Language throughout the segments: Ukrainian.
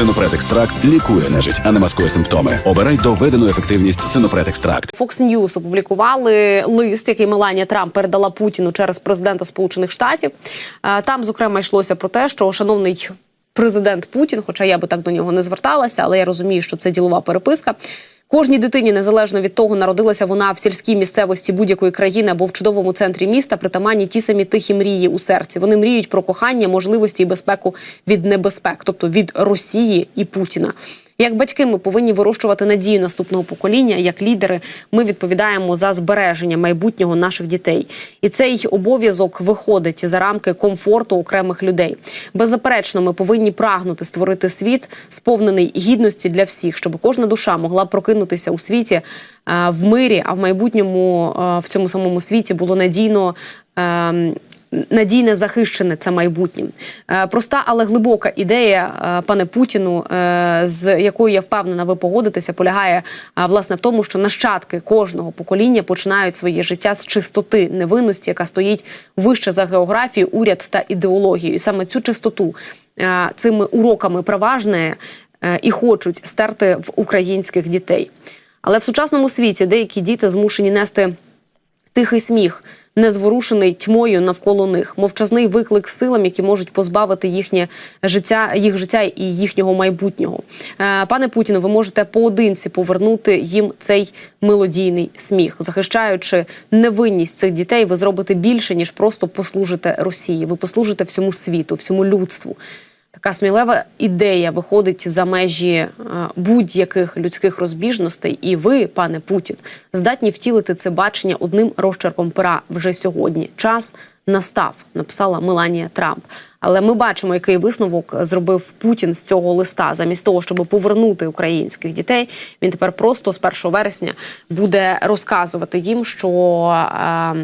Синопред екстракт лікує нежить, а не маскує симптоми. Обирай доведену ефективність Синопред екстракт. Fox News опублікували лист, який Меланія Трамп передала Путіну через президента Сполучених Штатів. Е, Там, зокрема, йшлося про те, що шановний президент Путін, хоча я би так до нього не зверталася, але я розумію, що це ділова переписка. Кожній дитині, незалежно від того, народилася вона в сільській місцевості будь-якої країни або в чудовому центрі міста, притаманні ті самі тихі мрії у серці. Вони мріють про кохання, можливості і безпеку від небезпек, тобто від Росії і Путіна. Як батьки, ми повинні вирощувати надію наступного покоління. Як лідери, ми відповідаємо за збереження майбутнього наших дітей, і цей обов'язок виходить за рамки комфорту окремих людей. Беззаперечно, ми повинні прагнути створити світ, сповнений гідності для всіх, щоб кожна душа могла прокинутися у світі е, в мирі, а в майбутньому е, в цьому самому світі було надійно. Надійне захищене це майбутнє. Е, Проста, але глибока ідея, е, пане Путіну, е, з якою я впевнена, ви погодитеся, полягає власне в тому, що нащадки кожного покоління починають своє життя з чистоти невинності, яка стоїть вище за географію, уряд та ідеологію. І саме цю чистоту цими уроками проважне і хочуть стерти в українських дітей. Але в сучасному світі деякі діти змушені нести тихий сміх, незворушений тьмою навколо них, мовчазний виклик силам, які можуть позбавити їхнє життя, їх життя і їхнього майбутнього. Е, Пане Путіну, ви можете поодинці повернути їм цей мелодійний сміх, захищаючи невинність цих дітей. Ви зробите більше ніж просто послужите Росії. Ви послужите всьому світу, всьому людству. Така смілива ідея виходить за межі е, будь-яких людських розбіжностей, і ви, пане Путін, здатні втілити це бачення одним розчерком пера вже сьогодні. Час настав, написала Меланія Трамп. Але ми бачимо, який висновок зробив Путін з цього листа. Замість того, щоб повернути українських дітей, він тепер просто з 1 вересня буде розказувати їм, що. Е,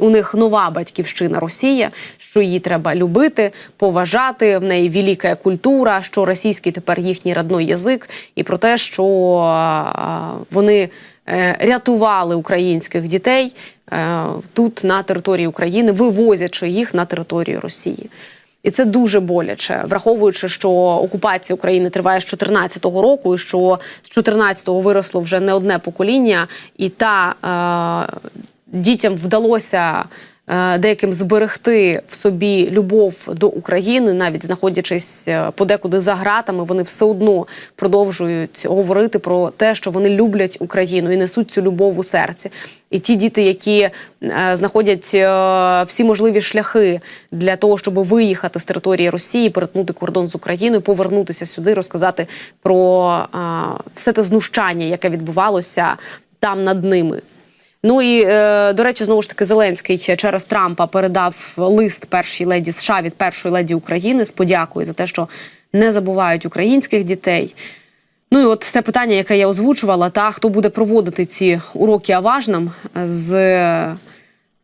у них нова батьківщина Росія, що її треба любити, поважати. В неї велика культура, що російський тепер їхній родной язик, і про те, що вони е, рятували українських дітей е, тут на території України, вивозячи їх на територію Росії. І це дуже боляче, враховуючи, що окупація України триває з 2014 року, і що з 2014-го виросло вже не одне покоління, і та е, дітям вдалося е, деяким зберегти в собі любов до України, навіть знаходячись е, подекуди за ґратами, вони все одно продовжують говорити про те, що вони люблять Україну і несуть цю любов у серці. І ті діти, які е, знаходять всі можливі шляхи для того, щоб виїхати з території Росії, перетнути кордон з Україною, повернутися сюди, розказати про все те знущання, яке відбувалося там над ними. Ну і е, до речі, знову ж таки, Зеленський через Трампа передав лист першій леді США від першої леді України з подякою за те, що не забувають українських дітей. Ну і от те питання, яке я озвучувала, та хто буде проводити ці уроки аважнам з е,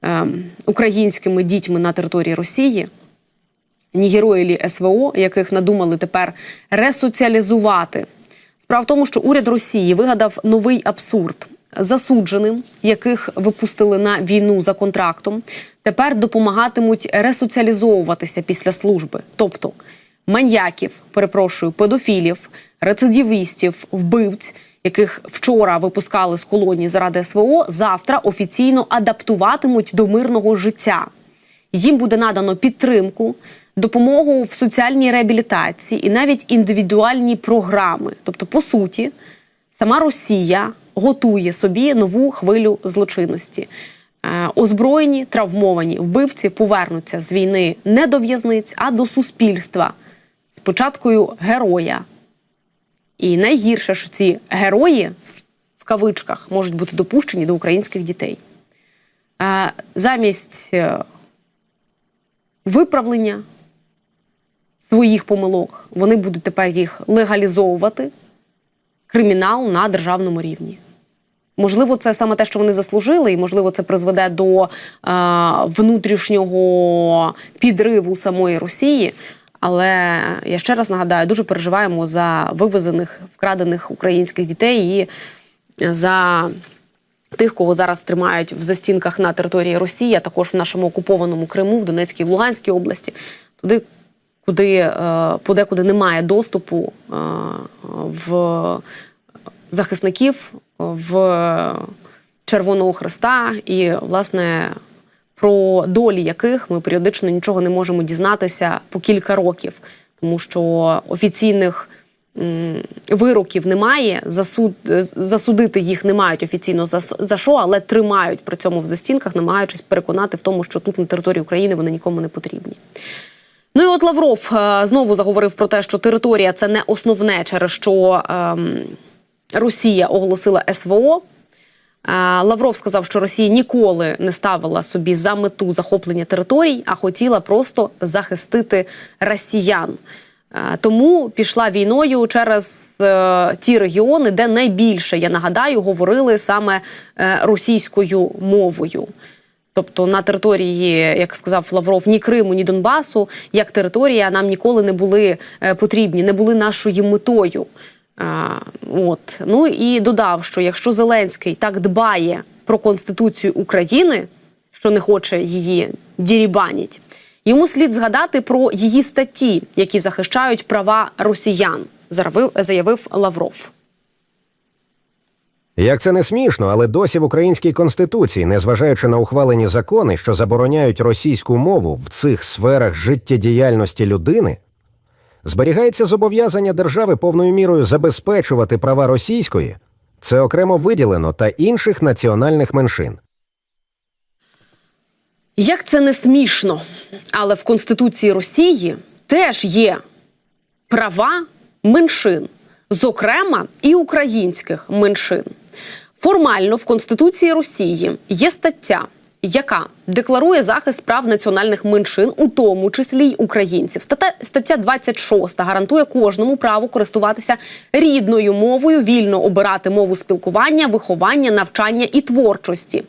е, українськими дітьми на території Росії. Нігероїлі СВО, яких надумали тепер ресоціалізувати. Справа в тому, що уряд Росії вигадав новий абсурд. Засудженим, яких випустили на війну за контрактом, тепер допомагатимуть ресоціалізовуватися після служби. Тобто маньяків, перепрошую, педофілів, рецидивістів, вбивць, яких вчора випускали з колонії заради СВО, завтра офіційно адаптуватимуть до мирного життя. Їм буде надано підтримку, допомогу в соціальній реабілітації і навіть індивідуальні програми. Тобто, по суті, сама Росія готує собі нову хвилю злочинності. Е, Озброєні, травмовані вбивці повернуться з війни не до в'язниць, а до суспільства з початкою героя. І найгірше, що ці герої в кавичках можуть бути допущені до українських дітей. Е, Замість е, виправлення своїх помилок вони будуть тепер їх легалізовувати кримінал на державному рівні. Можливо, це саме те, що вони заслужили, і можливо, це призведе до е, внутрішнього підриву самої Росії. Але я ще раз нагадаю, дуже переживаємо за вивезених, вкрадених українських дітей і за тих, кого зараз тримають в застінках на території Росії, а також в нашому окупованому Криму, в Донецькій в Луганській області, туди, куди е, подекуди немає доступу е, в захисників в Червоного Христа, і власне про долі яких ми періодично нічого не можемо дізнатися по кілька років, тому що офіційних вироків немає. Засуд засудити їх не мають офіційно за, за що, але тримають при цьому в застінках, намагаючись переконати в тому, що тут на території України вони нікому не потрібні. Ну і от Лавров е, знову заговорив про те, що територія це не основне, через що ем, Росія оголосила СВО. Лавров сказав, що Росія ніколи не ставила собі за мету захоплення територій, а хотіла просто захистити росіян. Тому пішла війною через е, ті регіони, де найбільше, я нагадаю, говорили саме е, російською мовою. Тобто на території, як сказав Лавров, ні Криму, ні Донбасу, як територія нам ніколи не були е, потрібні, не були нашою метою. От. Ну і додав, що якщо Зеленський так дбає про Конституцію України, що не хоче її дірібаніть, йому слід згадати про її статті, які захищають права росіян, заявив Лавров. Як це не смішно, але досі в українській конституції, незважаючи на ухвалені закони, що забороняють російську мову в цих сферах життєдіяльності людини, зберігається зобов'язання держави повною мірою забезпечувати права російської, це окремо виділено та інших національних меншин. Як це не смішно, але в Конституції Росії теж є права меншин, зокрема і українських меншин. Формально в Конституції Росії є стаття, яка декларує захист прав національних меншин, у тому числі й українців. Стаття, стаття 26 гарантує кожному право користуватися рідною мовою, вільно обирати мову спілкування, виховання, навчання і творчості.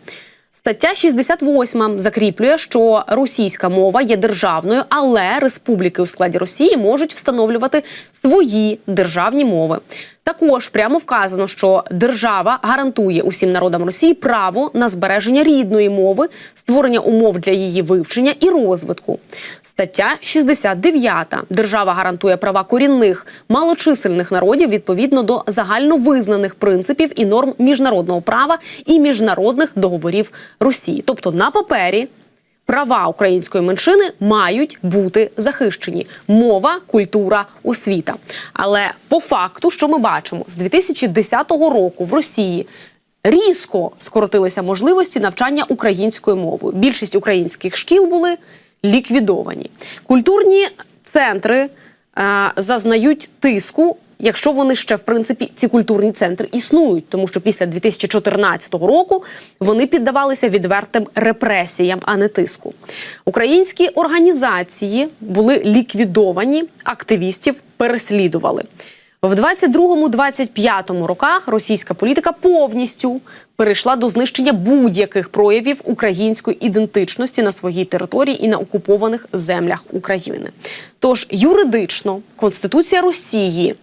Стаття 68 закріплює, що російська мова є державною, але республіки у складі Росії можуть встановлювати свої державні мови. Також прямо вказано, що держава гарантує усім народам Росії право на збереження рідної мови, створення умов для її вивчення і розвитку. Стаття 69. Держава гарантує права корінних малочисельних народів відповідно до загальновизнаних принципів і норм міжнародного права і міжнародних договорів Росії. Тобто на папері права української меншини мають бути захищені: мова, культура, освіта. Але по факту, що ми бачимо, з 2010 року в Росії. Різко скоротилися можливості навчання українською мовою. Більшість українських шкіл були ліквідовані. Культурні центри е, зазнають тиску, якщо вони ще в принципі ці культурні центри існують, тому що після 2014 року вони піддавалися відвертим репресіям, а не тиску. Українські організації були ліквідовані, активістів переслідували. В 22-25 роках російська політика повністю перейшла до знищення будь-яких проявів української ідентичності на своїй території і на окупованих землях України. Тож юридично Конституція Росії,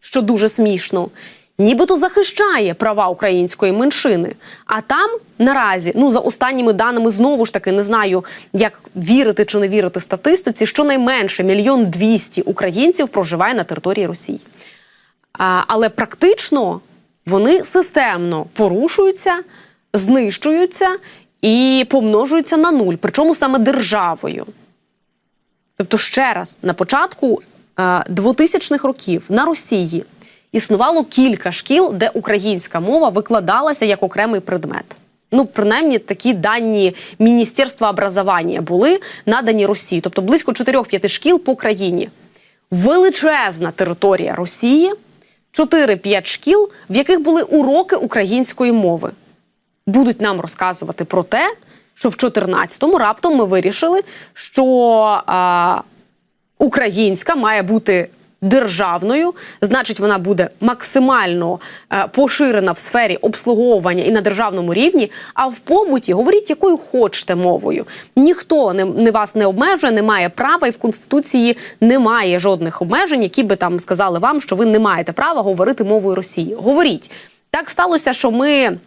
що дуже смішно, нібито захищає права української меншини. А там наразі, ну за останніми даними, знову ж таки не знаю, як вірити чи не вірити статистиці, щонайменше мільйон двісті українців проживає на території Росії. А, але практично вони системно порушуються, знищуються і помножуються на нуль, причому саме державою. Тобто, ще раз, на початку 2000-х років на Росії існувало кілька шкіл, де українська мова викладалася як окремий предмет. Ну, принаймні, такі дані Міністерства образування були надані Росії, тобто близько 4-5 шкіл по країні. Величезна територія Росії, 4-5 шкіл, в яких були уроки української мови. Будуть нам розказувати про те, що в 14-му раптом ми вирішили, що а, українська має бути державною, значить, вона буде максимально е, поширена в сфері обслуговування і на державному рівні. А в побуті говоріть якою хочете мовою. Ніхто не, не вас не обмежує, не має права, і в конституції немає жодних обмежень, які би там сказали вам, що ви не маєте права говорити мовою Росії. Говоріть так сталося, що ми.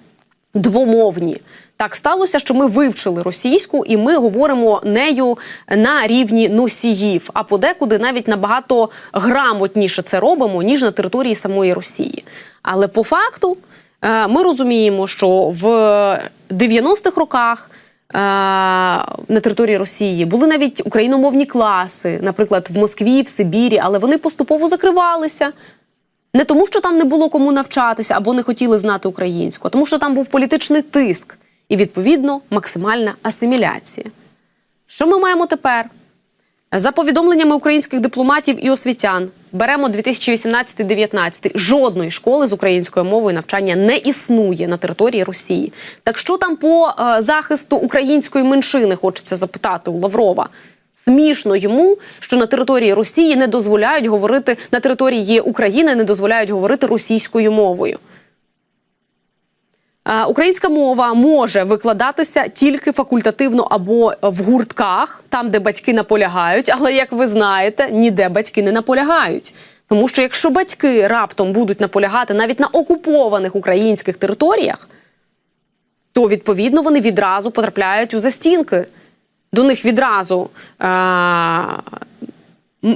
Двомовні. Так сталося, що ми вивчили російську, і ми говоримо нею на рівні носіїв, а подекуди навіть набагато грамотніше це робимо ніж на території самої Росії. Але по факту е, ми розуміємо, що в 90-х роках. е, На території Росії були навіть україномовні класи, наприклад, в Москві, в Сибірі, але вони поступово закривалися. Не тому, що там не було кому навчатися або не хотіли знати українську, а тому, що там був політичний тиск і, відповідно, максимальна асиміляція. Що ми маємо тепер? За повідомленнями українських дипломатів і освітян, беремо 2018-19, жодної школи з українською мовою навчання не існує на території Росії. Так що там по е, захисту української меншини хочеться запитати у Лаврова? Смішно йому, що на території Росії не дозволяють говорити на території України, не дозволяють говорити російською мовою. Українська мова може викладатися тільки факультативно або в гуртках, там, де батьки наполягають. Але як ви знаєте, ніде батьки не наполягають. Тому що якщо батьки раптом будуть наполягати навіть на окупованих українських територіях, то відповідно вони відразу потрапляють у застінки. До них відразу е-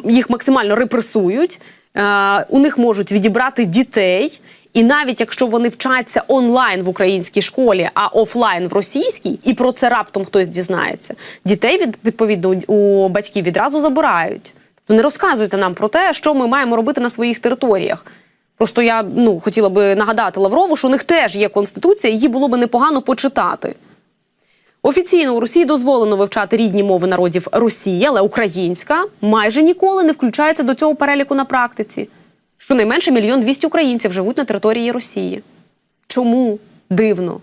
їх максимально репресують, е, у них можуть відібрати дітей. І навіть якщо вони вчаться онлайн в українській школі, а офлайн в російській, і про це раптом хтось дізнається, дітей від, відповідно у- батьків відразу забирають. Тобто не розказуйте нам про те, що ми маємо робити на своїх територіях. Просто я ну хотіла би нагадати Лаврову, що у них теж є конституція, її було би непогано почитати. Офіційно у Росії дозволено вивчати рідні мови народів Росії, але українська майже ніколи не включається до цього переліку на практиці. Щонайменше мільйон двісті українців живуть на території Росії. Чому дивно?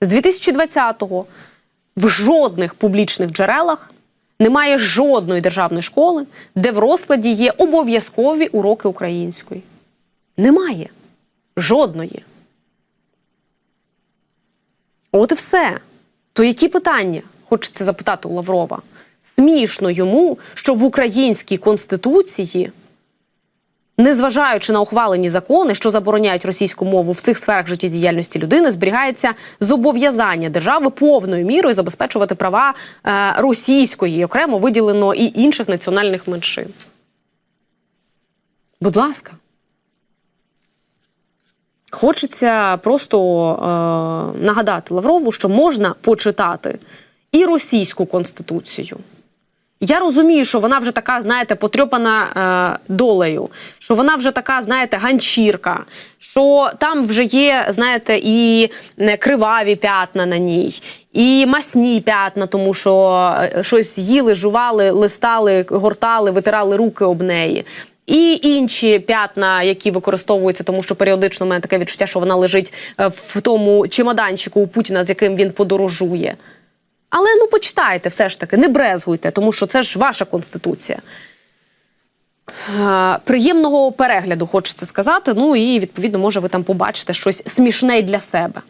З 2020-го в жодних публічних джерелах немає жодної державної школи, де в розкладі є обов'язкові уроки української. Немає. Жодної. От і все. То які питання? Хочеться запитати у Лаврова. Смішно йому, що в українській конституції, незважаючи на ухвалені закони, що забороняють російську мову в цих сферах життєдіяльності людини, зберігається зобов'язання держави повною мірою забезпечувати права е, російської, і окремо виділено і інших національних меншин. Будь ласка. Хочеться просто е, нагадати Лаврову, що можна почитати і російську конституцію. Я розумію, що вона вже така, знаєте, потрьопана е, долею, що вона вже така, знаєте, ганчірка, що там вже є, знаєте, і е, криваві п'ятна на ній, і масні п'ятна, тому що е, щось їли, жували, листали, гортали, витирали руки об неї. І інші п'ятна, які використовуються, тому що періодично в мене таке відчуття, що вона лежить е, в тому чемоданчику у Путіна, з яким він подорожує. Але ну почитайте все ж таки, не брезгуйте, тому що це ж ваша конституція. Е, Приємного перегляду, хочеться сказати. Ну і відповідно, може, ви там побачите щось смішне для себе.